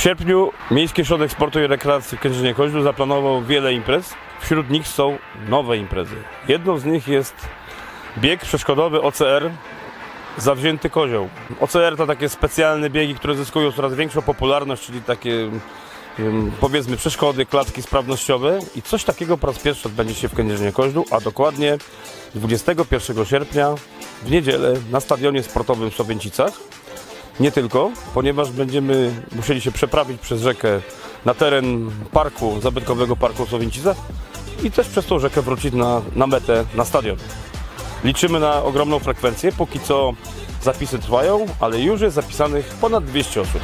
W sierpniu Miejski Ośrodek Sportu i Rekreacji w Kędzierzynie Koźlu zaplanował wiele imprez. Wśród nich są nowe imprezy. Jedną z nich jest bieg przeszkodowy OCR Zawzięty Kozioł. OCR to takie specjalne biegi, które zyskują coraz większą popularność, czyli takie em, powiedzmy przeszkody, klatki sprawnościowe i coś takiego po raz pierwszy odbędzie się w Kędzierzynie Koźlu, a dokładnie 21 sierpnia w niedzielę na stadionie sportowym w Słowięcicach. Nie tylko, ponieważ będziemy musieli się przeprawić przez rzekę na teren parku, zabytkowego parku w Słowięcicach i też przez tą rzekę wrócić na, na metę, na stadion. Liczymy na ogromną frekwencję, póki co zapisy trwają, ale już jest zapisanych ponad 200 osób.